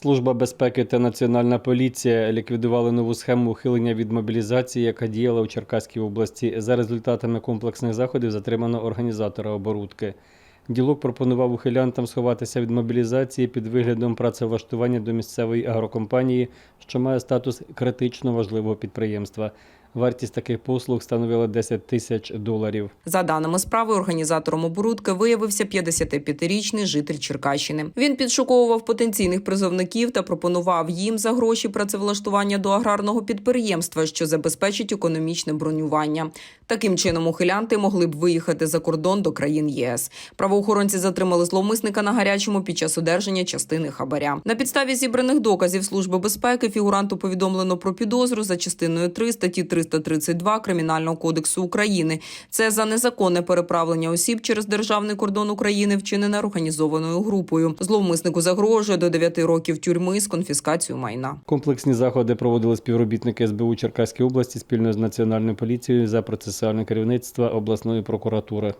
Служба безпеки та Національна поліція ліквідували нову схему ухилення від мобілізації, яка діяла у Черкаській області. За результатами комплексних заходів затримано організатора оборудки. Ділок пропонував ухилянтам сховатися від мобілізації під виглядом працевлаштування до місцевої агрокомпанії, що має статус критично важливого підприємства. Вартість таких послуг становила 10 тисяч доларів. За даними справи, організатором оборудки виявився 55-річний житель Черкащини. Він підшуковував потенційних призовників та пропонував їм за гроші працевлаштування до аграрного підприємства, що забезпечить економічне бронювання. Таким чином, ухилянти могли б виїхати за кордон до країн ЄС. Правоохоронці затримали зловмисника на гарячому під час одержання частини хабаря. На підставі зібраних доказів служби безпеки фігуранту повідомлено про підозру за частиною 3 статті 332 Кримінального кодексу України. Це за незаконне переправлення осіб через державний кордон України, вчинене організованою групою. Зловмиснику загрожує до 9 років тюрми з конфіскацією майна. Комплексні заходи проводили співробітники СБУ Черкаської області спільно з Національною поліцією за процесуальне керівництво обласної прокуратури.